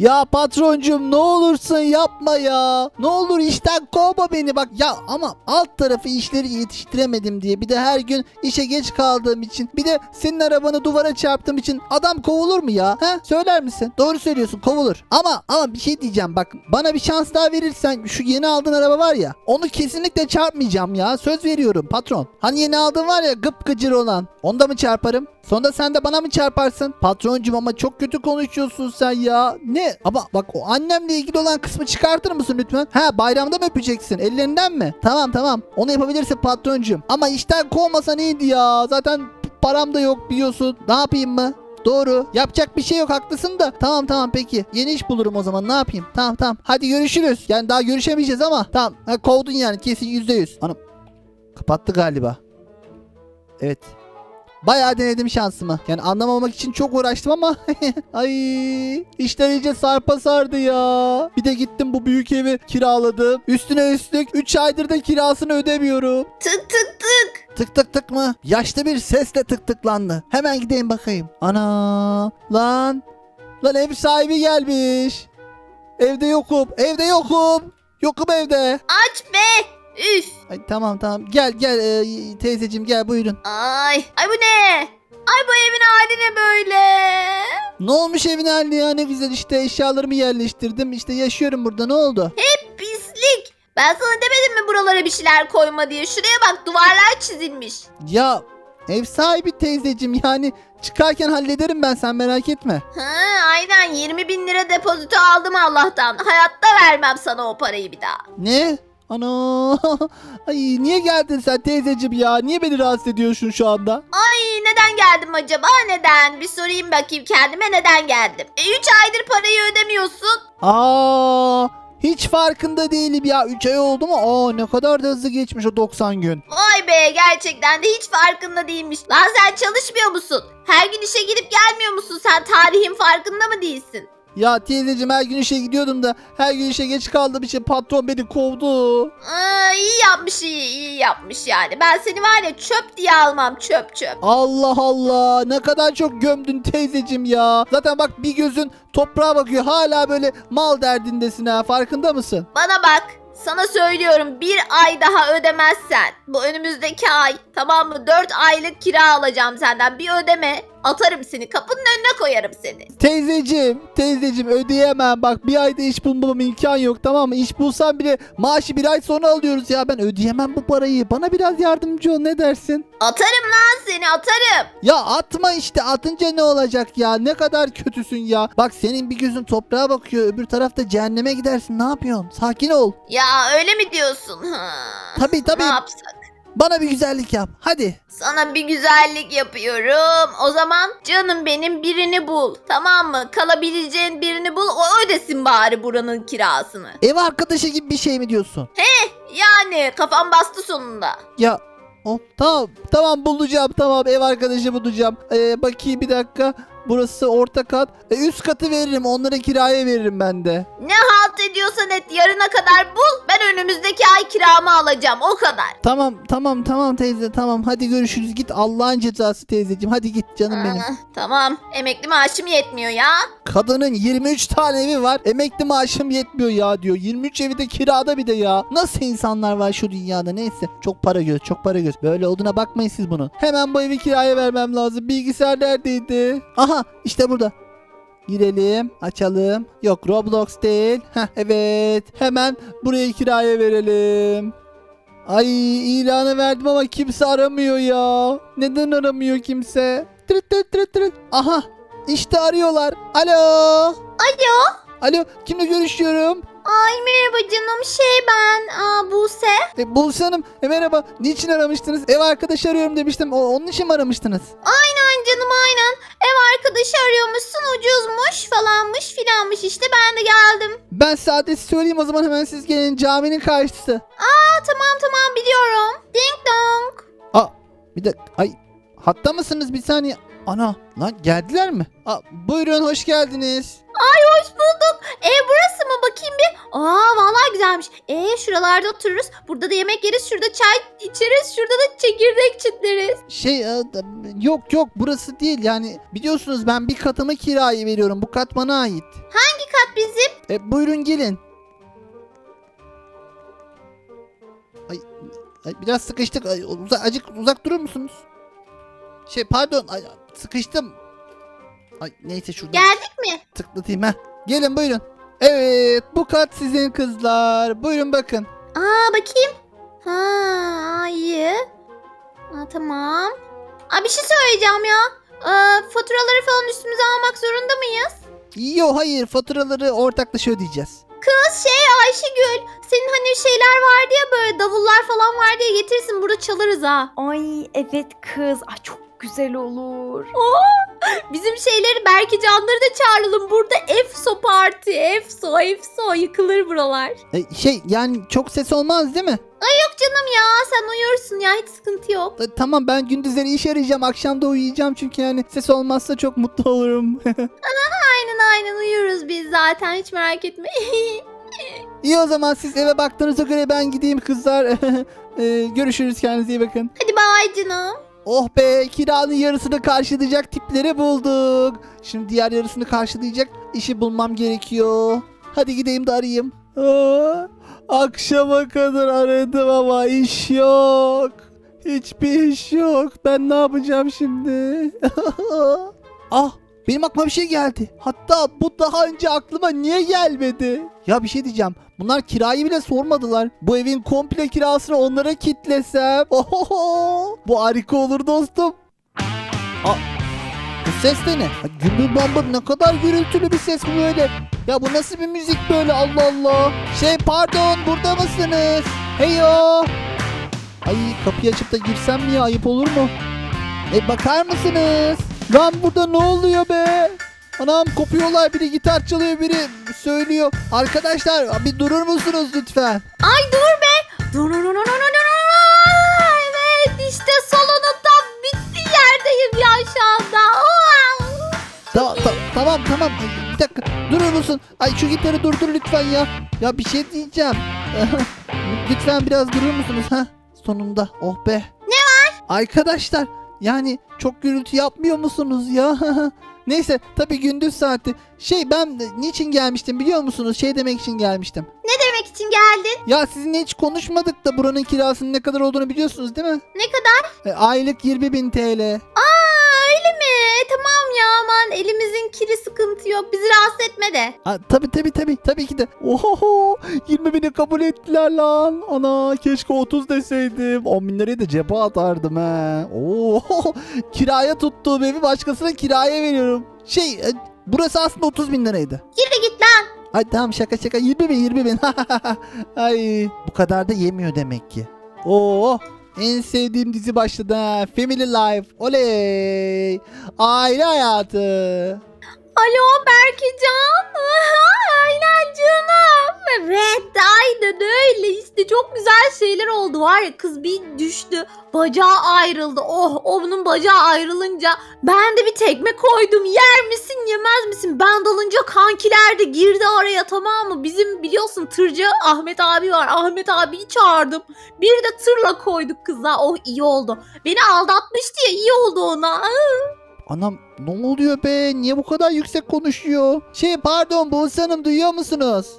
Ya patroncum ne olursun yapma ya. Ne olur işten kovma beni bak ya ama alt tarafı işleri yetiştiremedim diye bir de her gün işe geç kaldığım için bir de senin arabanı duvara çarptığım için adam kovulur mu ya? He? Söyler misin? Doğru söylüyorsun kovulur. Ama ama bir şey diyeceğim bak bana bir şans daha verirsen şu yeni aldığın araba var ya onu kesinlikle çarpmayacağım ya söz veriyorum patron. Hani yeni aldığın var ya gıp gıcır olan onda mı çarparım? Sonra sen de bana mı çarparsın? Patroncum ama çok kötü konuşuyorsun sen ya. Ne? Ama bak o annemle ilgili olan kısmı çıkartır mısın lütfen? Ha bayramda mı öpeceksin? Ellerinden mi? Tamam tamam. Onu yapabilirsin patroncum. Ama işten kovmasan iyiydi ya. Zaten param da yok biliyorsun. Ne yapayım mı? Doğru. Yapacak bir şey yok haklısın da. Tamam tamam peki. Yeni iş bulurum o zaman ne yapayım? Tamam tamam. Hadi görüşürüz. Yani daha görüşemeyeceğiz ama. Tamam. Ha, kovdun yani kesin yüzde yüz. Hanım. Kapattı galiba. Evet. Bayağı denedim şansımı. Yani anlamamak için çok uğraştım ama ay işler iyice sarpa sardı ya. Bir de gittim bu büyük evi kiraladım. Üstüne üstlük 3 aydır da kirasını ödemiyorum. Tık tık tık. Tık tık tık mı? Yaşlı bir sesle tık tıklandı. Hemen gideyim bakayım. Ana lan. Lan ev sahibi gelmiş. Evde yokum. Evde yokum. Yokum evde. Aç be. Üf. Ay tamam tamam. Gel gel e, teyzeciğim gel buyurun. Ay. Ay bu ne? Ay bu evin hali ne böyle? Ne olmuş evin haline ya ne güzel işte eşyalarımı yerleştirdim işte yaşıyorum burada ne oldu? Pislik. Ben sana demedim mi buralara bir şeyler koyma diye. Şuraya bak duvarlar çizilmiş. Ya ev sahibi teyzeciğim yani çıkarken hallederim ben sen merak etme. Ha, aynen 20 bin lira depozito aldım Allah'tan. Hayatta vermem sana o parayı bir daha. Ne? Ana ay niye geldin sen teyzeciğim ya niye beni rahatsız ediyorsun şu anda? Ay neden geldim acaba neden? Bir sorayım bakayım kendime neden geldim. E 3 aydır parayı ödemiyorsun. Aa hiç farkında değilim ya 3 ay oldu mu? Aa ne kadar da hızlı geçmiş o 90 gün. Vay be gerçekten de hiç farkında değilmiş. Lan sen çalışmıyor musun? Her gün işe gidip gelmiyor musun? Sen tarihin farkında mı değilsin? Ya teyzeciğim her gün işe gidiyordum da her gün işe geç kaldığım için patron beni kovdu. Aa, iyi yapmış iyi, iyi yapmış yani. Ben seni var ya çöp diye almam çöp çöp. Allah Allah ne kadar çok gömdün teyzecim ya. Zaten bak bir gözün toprağa bakıyor hala böyle mal derdindesin ha farkında mısın? Bana bak sana söylüyorum bir ay daha ödemezsen bu önümüzdeki ay tamam mı 4 aylık kira alacağım senden bir ödeme atarım seni kapının önüne koyarım seni. Teyzecim teyzecim ödeyemem bak bir ayda iş bulmam imkan yok tamam mı? İş bulsam bile maaşı bir ay sonra alıyoruz ya ben ödeyemem bu parayı. Bana biraz yardımcı ol ne dersin? Atarım lan seni atarım. Ya atma işte atınca ne olacak ya ne kadar kötüsün ya. Bak senin bir gözün toprağa bakıyor öbür tarafta cehenneme gidersin ne yapıyorsun? Sakin ol. Ya öyle mi diyorsun? Ha. Tabii tabii Ne yapsak? Bana bir güzellik yap hadi. Sana bir güzellik yapıyorum. O zaman canım benim birini bul. Tamam mı? Kalabileceğin birini bul. O ödesin bari buranın kirasını. Ev arkadaşı gibi bir şey mi diyorsun? Yani kafam bastı sonunda. Ya oh, tamam tamam bulacağım tamam ev arkadaşı bulacağım. Ee, bakayım bir dakika. Burası orta kat. E, üst katı veririm onlara kiraya veririm ben de. Ne halt ediyorsan et yarına kadar bul. Ben önümüzdeki ay kiramı alacağım. O kadar. Tamam tamam tamam teyze tamam hadi görüşürüz git Allah'ın cezası teyzeciğim hadi git canım benim. Ah, tamam. Emekli maaşım yetmiyor ya. Kadının 23 tane evi var emekli maaşım yetmiyor ya diyor. 23 evi de kirada bir de ya. Nasıl insanlar var şu dünyada neyse. Çok para göz çok para göz. Böyle olduğuna bakmayın siz bunun. Hemen bu evi kiraya vermem lazım. Bilgisayar neredeydi? Aha işte burada. Girelim, açalım. Yok Roblox değil. Heh, evet. Hemen burayı kiraya verelim. Ay ilanı verdim ama kimse aramıyor ya. Neden aramıyor kimse? Tırıt tırıt tırıt tırıt. Aha işte arıyorlar. Alo. Alo. Alo kimle görüşüyorum? Ay merhaba canım şey ben Aa, Buse. E, Buse Hanım e, merhaba. Niçin aramıştınız? Ev arkadaşı arıyorum demiştim. O, onun için mi aramıştınız? Aynen canım aynen. Ev arkadaşı arıyormuşsun ucuzmuş falanmış filanmış işte ben de geldim. Ben adresi söyleyeyim o zaman hemen siz gelin caminin karşısı. Aa tamam tamam biliyorum. Ding dong. Aa bir dakika. Ay hatta mısınız bir saniye. Ana lan geldiler mi? Aa, buyurun hoş geldiniz. Ay hoş bulduk. Ev burası mı bakayım bir. Aa vallahi güzel güzelmiş. E şuralarda otururuz. Burada da yemek yeriz. Şurada çay içeriz. Şurada da çekirdek çitleriz. Şey e, yok yok burası değil yani biliyorsunuz ben bir katımı kiraya veriyorum bu kat bana ait. Kat bizim. E, buyurun gelin. Ay, ay, biraz sıkıştık. Ay, uza, acık uzak durur musunuz? Şey pardon ay, sıkıştım. Ay neyse şuradan Geldik mi? tıklatayım ha. Gelin buyurun. Evet bu kat sizin kızlar. Buyurun bakın. Aa bakayım. Ha iyi. Ha, tamam. Aa, bir şey söyleyeceğim ya. Ee, faturaları falan üstümüze almak zorunda mıyız? Yo hayır faturaları ortaklaşa ödeyeceğiz. Kız şey Ayşegül. Senin hani şeyler vardı ya böyle davullar falan vardı ya getirsin burada çalarız ha. Ay evet kız. Ay çok güzel olur. Bizim şeyleri belki canları da çağıralım. Burada EFSO parti. EFSO, EFSO yıkılır buralar. E, şey yani çok ses olmaz değil mi? Yok canım ya sen uyursun ya hiç sıkıntı yok. E, tamam ben gündüzleri iş arayacağım. Akşam da uyuyacağım çünkü yani ses olmazsa çok mutlu olurum. Aynen aynen uyuyoruz biz zaten hiç merak etme. İyi o zaman siz eve baktığınıza göre ben gideyim kızlar. Ee, görüşürüz kendinize iyi bakın. Hadi bay canım. Oh be kiranın yarısını karşılayacak tipleri bulduk. Şimdi diğer yarısını karşılayacak işi bulmam gerekiyor. Hadi gideyim de arayayım. Aa, akşama kadar aradım ama iş yok. Hiçbir iş yok. Ben ne yapacağım şimdi? ah benim aklıma bir şey geldi. Hatta bu daha önce aklıma niye gelmedi? Ya bir şey diyeceğim. Bunlar kirayı bile sormadılar. Bu evin komple kirasını onlara kitlesem. Ohoho! Bu harika olur dostum. Aa, bu ses de ne? Ha, Gümbür bambır ne kadar gürültülü bir ses bu böyle. Ya bu nasıl bir müzik böyle Allah Allah. Şey pardon burada mısınız? Heyo. Ay kapıyı açıp da girsem mi ya ayıp olur mu? E bakar mısınız? Lan burada ne oluyor be? Anam kopuyorlar biri gitar çalıyor biri söylüyor. Arkadaşlar bir durur musunuz lütfen? Ay dur be. Dur dur dur dur dur. Evet işte salonun tam bitti yerdeyim ya şu anda. Aa! Ta- ta- tamam tamam bir dakika durur musun? Ay şu gitarı durdur lütfen ya. Ya bir şey diyeceğim. lütfen biraz durur musunuz? ha? Sonunda oh be. Ne var? Arkadaşlar yani çok gürültü yapmıyor musunuz ya? Neyse tabii gündüz saati. Şey ben de niçin gelmiştim biliyor musunuz? Şey demek için gelmiştim. Demek için geldin. Ya sizinle hiç konuşmadık da buranın kirasının ne kadar olduğunu biliyorsunuz değil mi? Ne kadar? E, aylık 20 bin TL. Aman elimizin kiri sıkıntı yok. Bizi rahatsız etme de. Ha, tabii tabii tabii tabii ki de. Oho 20 bini kabul ettiler lan. Ana keşke 30 deseydim. 10 bin lirayı da cebe atardım he. Oo kiraya tuttuğum evi başkasına kiraya veriyorum. Şey e, burası aslında 30 bin liraydı. Yürü git lan. Ay tamam şaka şaka 20 bin 20 bin. Ay bu kadar da yemiyor demek ki. Oo en sevdiğim dizi başladı. Family Life. Oley. Aile hayatı. Alo Berkecan. Aynen canım. Evet aynen öyle. İşte çok güzel şeyler oldu. Var ya kız bir düştü bacağı ayrıldı. Oh onun bacağı ayrılınca ben de bir tekme koydum. Yer misin yemez misin? Ben dalınca kankiler de girdi araya tamam mı? Bizim biliyorsun tırcı Ahmet abi var. Ahmet abiyi çağırdım. Bir de tırla koyduk kıza. Oh iyi oldu. Beni aldatmıştı ya iyi oldu ona Anam ne oluyor be? Niye bu kadar yüksek konuşuyor? Şey pardon Buse Hanım duyuyor musunuz?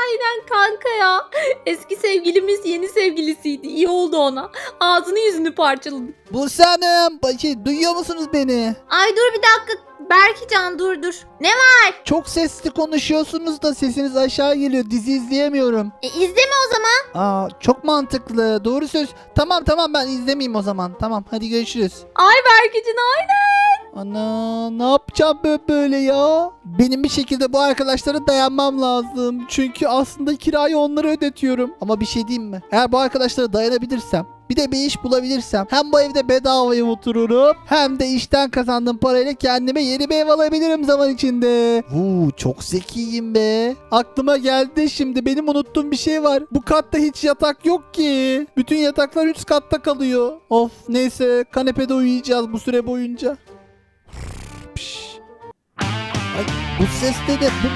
Aynen kanka ya. Eski sevgilimiz yeni sevgilisiydi. İyi oldu ona. Ağzını yüzünü parçaladı. Buse Hanım şey, duyuyor musunuz beni? Ay dur bir dakika. Berkican dur dur. Ne var? Çok sesli konuşuyorsunuz da sesiniz aşağı geliyor. Dizi izleyemiyorum. E, izleme o zaman. Aa çok mantıklı. Doğru söz. Tamam tamam ben izlemeyeyim o zaman. Tamam hadi görüşürüz. Ay Berkican aynen. Ana ne yapacağım ben böyle ya? Benim bir şekilde bu arkadaşlara dayanmam lazım. Çünkü aslında kirayı onlara ödetiyorum. Ama bir şey diyeyim mi? Eğer bu arkadaşlara dayanabilirsem bir de bir iş bulabilirsem hem bu evde bedavaya otururum hem de işten kazandığım parayla kendime yeni bir ev alabilirim zaman içinde. Vuu çok zekiyim be. Aklıma geldi şimdi benim unuttuğum bir şey var. Bu katta hiç yatak yok ki. Bütün yataklar üst katta kalıyor. Of neyse kanepede uyuyacağız bu süre boyunca. Ay, bu ses de de bu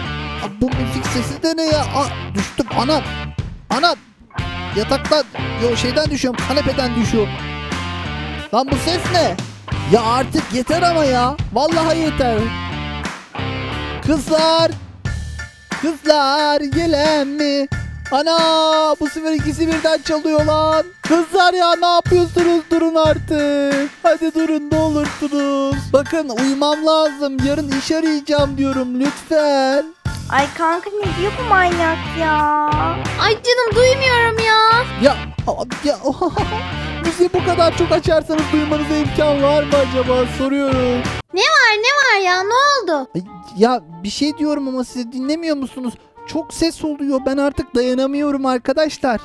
bu müzik sesi de ne ya? Aa, düştüm anam. Anam. Yataktan, yo şeyden düşüyorum, kanepeden düşüyorum. Lan bu ses ne? Ya artık yeter ama ya. Vallahi yeter. Kızlar. Kızlar gelen mi? Ana bu sefer ikisi birden çalıyor lan. Kızlar ya ne yapıyorsunuz durun artık. Hadi durun ne olursunuz. Bakın uyumam lazım. Yarın iş arayacağım diyorum lütfen. Ay kanka ne diyor bu manyak ya? Ay canım duymuyorum ya. Ya ya müziği bu kadar çok açarsanız duymanıza imkan var mı acaba soruyorum. Var ne var ya ne oldu? Ay, Ya bir şey diyorum ama siz dinlemiyor musunuz? Çok ses oluyor. Ben artık dayanamıyorum arkadaşlar.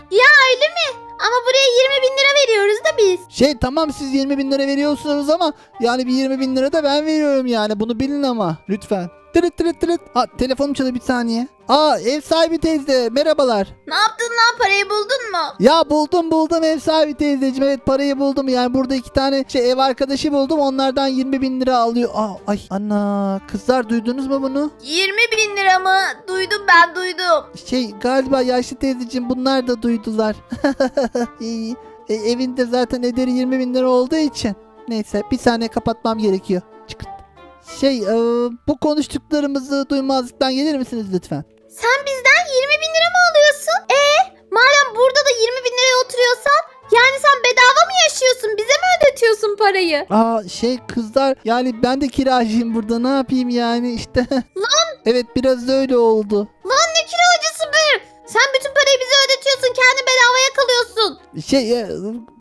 Öyle mi? Ama buraya 20 bin lira veriyoruz da biz. Şey tamam siz 20 bin lira veriyorsunuz ama yani bir 20 bin lira da ben veriyorum yani. Bunu bilin ama lütfen. Tırıt tırıt tırıt. Ha telefonum çalıyor bir saniye. Aa ev sahibi teyze merhabalar. Ne yaptın lan parayı buldun mu? Ya buldum buldum ev sahibi teyzeciğim evet parayı buldum yani burada iki tane şey ev arkadaşı buldum onlardan 20 bin lira alıyor. Aa, ay ana kızlar duydunuz mu bunu? 20 bin lira mı? Duydum ben duydum. Şey galiba yaşlı teyzeciğim bunlar da duydular. İyi. E, evinde zaten ederi 20 bin lira olduğu için. Neyse bir saniye kapatmam gerekiyor. Şey e, bu konuştuklarımızı duymazlıktan gelir misiniz lütfen? Sen bizden 20 bin lira mı alıyorsun? E madem burada da 20 bin liraya oturuyorsan yani sen bedava mı yaşıyorsun? Bize mi ödetiyorsun parayı? Aa şey kızlar yani ben de kiracıyım burada ne yapayım yani işte. Lan! Evet biraz da öyle oldu. Lan ne be? Sen bütün parayı bize ödetiyorsun. Kendi bedavaya kalıyorsun. Şey e,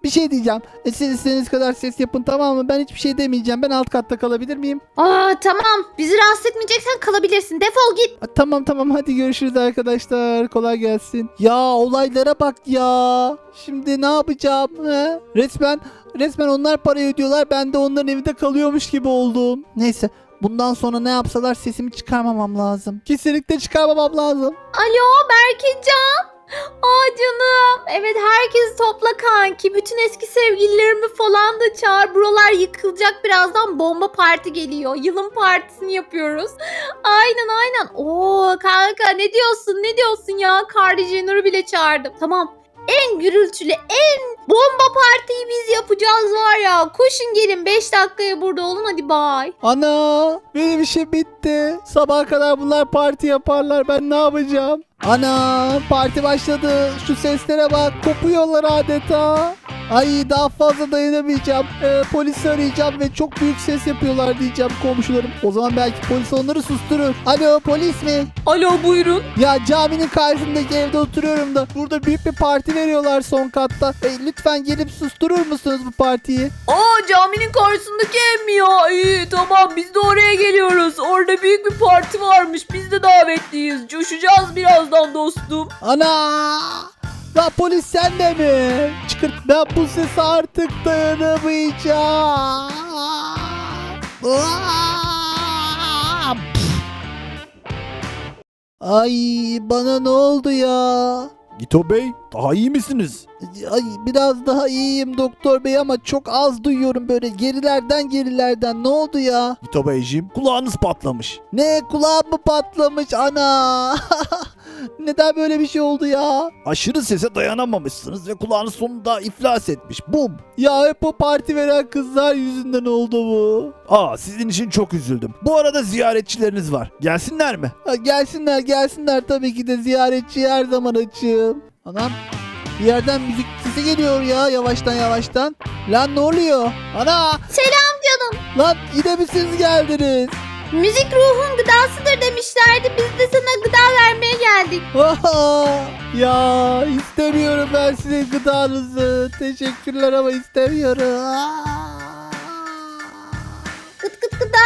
bir şey diyeceğim. E, siz istediğiniz kadar ses yapın tamam mı? Ben hiçbir şey demeyeceğim. Ben alt katta kalabilir miyim? Aa tamam. Bizi rahatsız etmeyeceksen kalabilirsin. Defol git. Ha, tamam tamam hadi görüşürüz arkadaşlar. Kolay gelsin. Ya olaylara bak ya. Şimdi ne yapacağım? He? Resmen resmen onlar parayı ödüyorlar. Ben de onların evinde kalıyormuş gibi oldum. Neyse. Bundan sonra ne yapsalar sesimi çıkarmamam lazım. Kesinlikle çıkarmamam lazım. Alo Berkecan. Aa canım. Evet herkesi topla kanki. Bütün eski sevgililerimi falan da çağır. Buralar yıkılacak birazdan. Bomba parti geliyor. Yılın partisini yapıyoruz. Aynen aynen. Oo kanka ne diyorsun ne diyorsun ya? Jenner'ı bile çağırdım. Tamam. En gürültülü, en bomba partiyi biz yapacağız var ya. Koşun gelin 5 dakikaya burada olun hadi bay. Ana benim işim bitti. Sabaha kadar bunlar parti yaparlar. Ben ne yapacağım? Ana parti başladı. Şu seslere bak. Kopuyorlar adeta. Ay daha fazla dayanamayacağım. Ee, polisi arayacağım ve çok büyük ses yapıyorlar diyeceğim komşularım. O zaman belki polis onları susturur. Alo polis mi? Alo buyurun. Ya caminin karşısındaki evde oturuyorum da burada büyük bir parti veriyorlar son katta. E, lütfen gelip susturur musunuz bu partiyi? Aa caminin karşısındaki ev mi ya? İyi tamam biz de oraya geliyoruz. Orada büyük bir parti varmış. Biz de davetliyiz. Coşacağız birazdan dostum. Ana! La polis sen de mi? Çıkırt ben bu sese artık dayanamayacağım. Ay bana ne oldu ya? Gito Bey, daha iyi misiniz? Ay biraz daha iyiyim doktor bey ama çok az duyuyorum böyle gerilerden gerilerden. Ne oldu ya? Gito Beyciğim, kulağınız patlamış. Ne kulağım mı patlamış ana? Neden böyle bir şey oldu ya? Aşırı sese dayanamamışsınız ve kulağınız sonunda iflas etmiş. Bum! Ya hep o parti veren kızlar yüzünden oldu bu. Aa, sizin için çok üzüldüm. Bu arada ziyaretçileriniz var. Gelsinler mi? Ha, gelsinler gelsinler tabii ki de ziyaretçi her zaman açığım. Anam bir yerden müzik sesi geliyor ya yavaştan yavaştan. Lan ne oluyor? Ana Selam canım. lan yine mi siz geldiniz? Müzik ruhun gıdasıdır demişlerdi. Biz de sana gıda vermeye geldik. Ya istemiyorum ben sizin gıdanızı. Teşekkürler ama istemiyorum. Gıt gıt gıda.